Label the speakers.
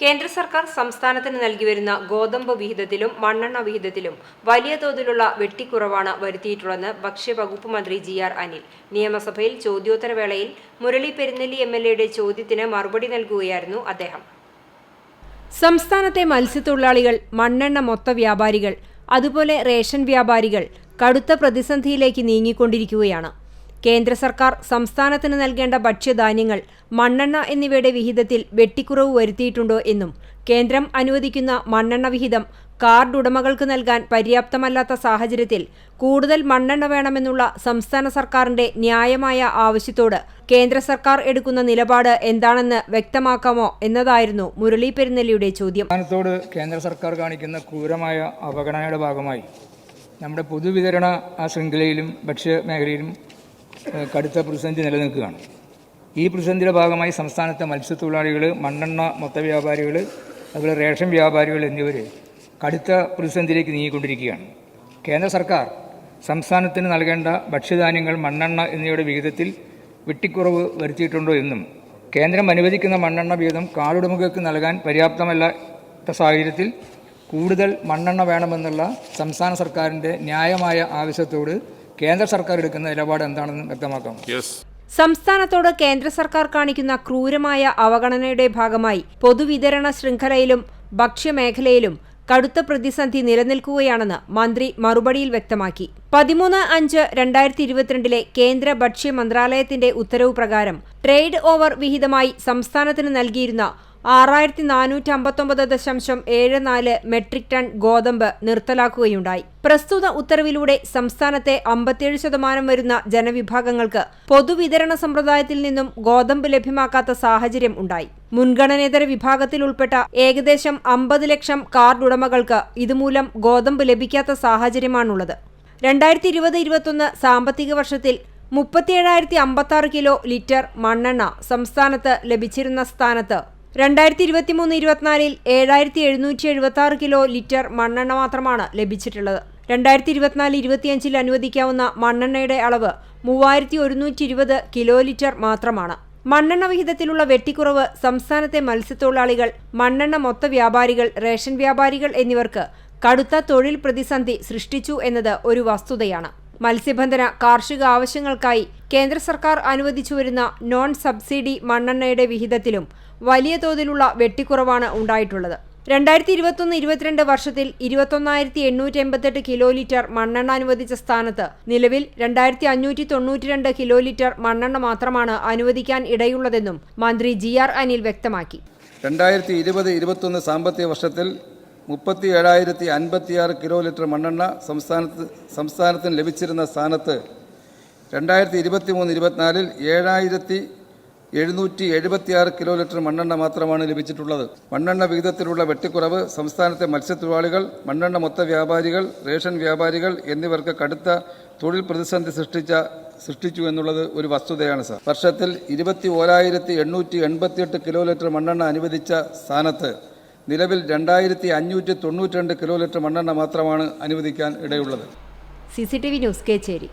Speaker 1: കേന്ദ്ര സർക്കാർ സംസ്ഥാനത്തിന് നൽകിവരുന്ന ഗോതമ്പ് വിഹിതത്തിലും മണ്ണെണ്ണ വിഹിതത്തിലും വലിയ തോതിലുള്ള വെട്ടിക്കുറവാണ് വരുത്തിയിട്ടുള്ളതെന്ന് ഭക്ഷ്യവകുപ്പ് മന്ത്രി ജി ആർ അനിൽ. നിയമസഭയിൽ ചോദ്യോത്തരവേളയിൽ മുരളി പെരുന്നെല്ലി എം എൽ എയുടെ ചോദ്യത്തിന് മറുപടി നൽകുകയായിരുന്നു അദ്ദേഹം. സംസ്ഥാനത്തെ മത്സ്യത്തൊഴിലാളികൾ മണ്ണെണ്ണ മൊത്ത വ്യാപാരികൾ അതുപോലെ റേഷൻ വ്യാപാരികൾ കടുത്ത പ്രതിസന്ധിയിലേക്ക് നീങ്ങിക്കൊണ്ടിരിക്കുകയാണ്. കേന്ദ്ര സർക്കാർ സംസ്ഥാനത്തിന് നൽകേണ്ട ഭക്ഷ്യധാന്യങ്ങൾ മണ്ണെണ്ണ എന്നിവയുടെ വിഹിതത്തിൽ വെട്ടിക്കുറവ് വരുത്തിയിട്ടുണ്ടോ എന്നും കേന്ദ്രം അനുവദിക്കുന്ന മണ്ണെണ്ണ വിഹിതം കാർഡ് ഉടമകൾക്ക് നൽകാൻ പര്യാപ്തമല്ലാത്ത സാഹചര്യത്തിൽ കൂടുതൽ മണ്ണെണ്ണ വേണമെന്നുള്ള സംസ്ഥാന സർക്കാരിന്റെ ന്യായമായ ആവശ്യത്തോട് കേന്ദ്ര സർക്കാർ എടുക്കുന്ന നിലപാട് എന്താണെന്ന് വ്യക്തമാക്കാമോ എന്നതായിരുന്നു മുരളി പെരുന്നെല്ലിയുടെ ചോദ്യം.
Speaker 2: കേന്ദ്ര സർക്കാർ കാണിക്കുന്ന ക്രൂരമായ അവഗണനയുടെ ഭാഗമായി നമ്മുടെ പൊതുവിതരണ ശൃംഖലയിലും ഭക്ഷ്യ മേഖലയിലും കടുത്ത പ്രതിസന്ധി നിലനിൽക്കുകയാണ്. ഈ പ്രതിസന്ധിയുടെ ഭാഗമായി സംസ്ഥാനത്തെ മത്സ്യത്തൊഴിലാളികൾ മണ്ണെണ്ണ മൊത്ത വ്യാപാരികൾ അതുപോലെ റേഷൻ വ്യാപാരികൾ എന്നിവർ കടുത്ത പ്രതിസന്ധിയിലേക്ക് നീങ്ങിക്കൊണ്ടിരിക്കുകയാണ്. കേന്ദ്ര സർക്കാർ സംസ്ഥാനത്തിന് നൽകേണ്ട ഭക്ഷ്യധാന്യങ്ങൾ മണ്ണെണ്ണ എന്നിവയുടെ വിഹിതത്തിൽ വെട്ടിക്കുറവ് വരുത്തിയിട്ടുണ്ടോ എന്നും കേന്ദ്രം അനുവദിക്കുന്ന മണ്ണെണ്ണ വിഹിതം കാടുടമകൾക്ക് നൽകാൻ പര്യാപ്തമല്ലാത്ത സാഹചര്യത്തിൽ കൂടുതൽ മണ്ണെണ്ണ വേണമെന്നുള്ള സംസ്ഥാന സർക്കാരിന്റെ ന്യായമായ ആവശ്യത്തോട് കേന്ദ്ര സർക്കാർ എടുക്കുന്ന നിലപാട് എന്താണെന്ന് വ്യക്തമാക്കാം
Speaker 3: Yes.
Speaker 1: സംസ്ഥാനത്തോട് കേന്ദ്ര സർക്കാർ കാണിക്കുന്ന ക്രൂരമായ അവഗണനയുടെ ഭാഗമായി പൊതുവിതരണ ശൃംഖലയിലും ഭക്ഷ്യമേഖലയിലും കടുത്ത പ്രതിസന്ധി നിലനിൽക്കുകയാണെന്ന് മന്ത്രി മറുപടിയിൽ വ്യക്തമാക്കി പതിമൂന്ന് അഞ്ച് രണ്ടായിരത്തി ഇരുപത്തിരണ്ടിലെ കേന്ദ്ര ഭക്ഷ്യ മന്ത്രാലയത്തിന്റെ ഉത്തരവ് പ്രകാരം ട്രേഡ് ഓവർ വിഹിതമായി സംസ്ഥാനത്തിന് നൽകിയിരുന്ന ആറായിരത്തി നാനൂറ്റി അമ്പത്തൊമ്പത് ദശാംശം ഏഴ് നാല് മെട്രിക് ടൺ ഗോതമ്പ് നിർത്തലാക്കുകയുണ്ടായി. പ്രസ്തുത ഉത്തരവിലൂടെ സംസ്ഥാനത്തെ അമ്പത്തിയേഴ് ശതമാനം വരുന്ന ജനവിഭാഗങ്ങൾക്ക് പൊതുവിതരണ സമ്പ്രദായത്തിൽ നിന്നും ഗോതമ്പ് ലഭ്യമാക്കാത്ത സാഹചര്യം ഉണ്ടായി. മുൻഗണനേതര വിഭാഗത്തിൽ ഉൾപ്പെട്ട ഏകദേശം അമ്പത് ലക്ഷം കാർഡ് ഉടമകൾക്ക് ഇതുമൂലം ഗോതമ്പ് ലഭിക്കാത്ത സാഹചര്യമാണുള്ളത്. രണ്ടായിരത്തി ഇരുപത് ഇരുപത്തൊന്ന് സാമ്പത്തിക വർഷത്തിൽ മുപ്പത്തിയേഴായിരത്തി അമ്പത്തി കിലോ ലിറ്റർ മണ്ണെണ്ണ സംസ്ഥാനത്ത് ലഭിച്ചിരുന്ന സ്ഥാനത്ത് രണ്ടായിരത്തി ഇരുപത്തിമൂന്ന് ഇരുപത്തിനാലിൽ ഏഴായിരത്തി എഴുന്നൂറ്റി എഴുപത്തി ആറ് കിലോ ലിറ്റർ മണ്ണെണ്ണ മാത്രമാണ് ലഭിച്ചിട്ടുള്ളത്. രണ്ടായിരത്തി ഇരുപത്തിനാല് ഇരുപത്തിയഞ്ചിൽ അനുവദിക്കാവുന്ന മണ്ണെണ്ണയുടെ അളവ് മൂവായിരത്തി ഒരുന്നൂറ്റി ഇരുപത് കിലോ ലിറ്റർ മാത്രമാണ്. മണ്ണെണ്ണ വിഹിതത്തിലുള്ള വെട്ടിക്കുറവ് സംസ്ഥാനത്തെ മത്സ്യത്തൊഴിലാളികൾ മണ്ണെണ്ണ മൊത്ത വ്യാപാരികൾ റേഷൻ വ്യാപാരികൾ എന്നിവർക്ക് കടുത്ത തൊഴിൽ പ്രതിസന്ധി സൃഷ്ടിച്ചു എന്നത് ഒരു വസ്തുതയാണ്. മത്സ്യബന്ധന കാർഷിക ആവശ്യങ്ങൾക്കായി കേന്ദ്ര സർക്കാർ അനുവദിച്ചു വരുന്ന നോൺ സബ്സിഡി മണ്ണെണ്ണയുടെ വിഹിതത്തിലും വലിയ തോതിലുള്ള വെട്ടിക്കുറവാണ് ഉണ്ടായിട്ടുള്ളത്. രണ്ടായിരത്തി ഇരുപത്തൊന്ന് ഇരുപത്തിരണ്ട് വർഷത്തിൽ ഇരുപത്തൊന്നായിരത്തി എണ്ണൂറ്റി എൺപത്തെട്ട് കിലോ ലിറ്റർ മണ്ണെണ്ണ അനുവദിച്ച സ്ഥാനത്ത് നിലവിൽ രണ്ടായിരത്തി അഞ്ഞൂറ്റി തൊണ്ണൂറ്റിരണ്ട് കിലോ ലിറ്റർ മണ്ണെണ്ണ മാത്രമാണ് അനുവദിക്കാൻ ഇടയുള്ളതെന്നും മന്ത്രി ജി ആർ അനിൽ വ്യക്തമാക്കി.
Speaker 4: രണ്ടായിരത്തി ഇരുപത് ഇരുപത്തൊന്ന് സാമ്പത്തിക വർഷത്തിൽ മുപ്പത്തി ഏഴായിരത്തി അൻപത്തിയാറ് കിലോ ലിറ്റർ മണ്ണെണ്ണ സംസ്ഥാനത്ത് സംസ്ഥാനത്തിന് ലഭിച്ചിരുന്ന സ്ഥാനത്ത് രണ്ടായിരത്തി ഇരുപത്തി മൂന്ന് ഇരുപത്തിനാലിൽ ഏഴായിരത്തി എഴുന്നൂറ്റി എഴുപത്തിയാറ് കിലോ ലിറ്റർ മണ്ണെണ്ണ മാത്രമാണ് ലഭിച്ചിട്ടുള്ളത്. മണ്ണെണ്ണ വിഹിതത്തിലുള്ള വെട്ടിക്കുറവ് സംസ്ഥാനത്തെ മത്സ്യത്തൊഴിലാളികൾ മണ്ണെണ്ണ മൊത്ത വ്യാപാരികൾ റേഷൻ വ്യാപാരികൾ എന്നിവർക്ക് കടുത്ത തൊഴിൽ പ്രതിസന്ധി സൃഷ്ടിച്ച സൃഷ്ടിച്ചു എന്നുള്ളത് ഒരു വസ്തുതയാണ് സാർ. വർഷത്തിൽ ഇരുപത്തി ഓരായിരത്തി എണ്ണൂറ്റി എൺപത്തിയെട്ട് കിലോ ലിറ്റർ മണ്ണെണ്ണ അനുവദിച്ച സ്ഥാനത്ത് നിലവിൽ രണ്ടായിരത്തി അഞ്ഞൂറ്റി തൊണ്ണൂറ്റി രണ്ട് കിലോ ലിറ്റർ മണ്ണെണ്ണ മാത്രമാണ് അനുവദിക്കാൻ ഇടയുള്ളത്.
Speaker 1: C C T V news Kechery.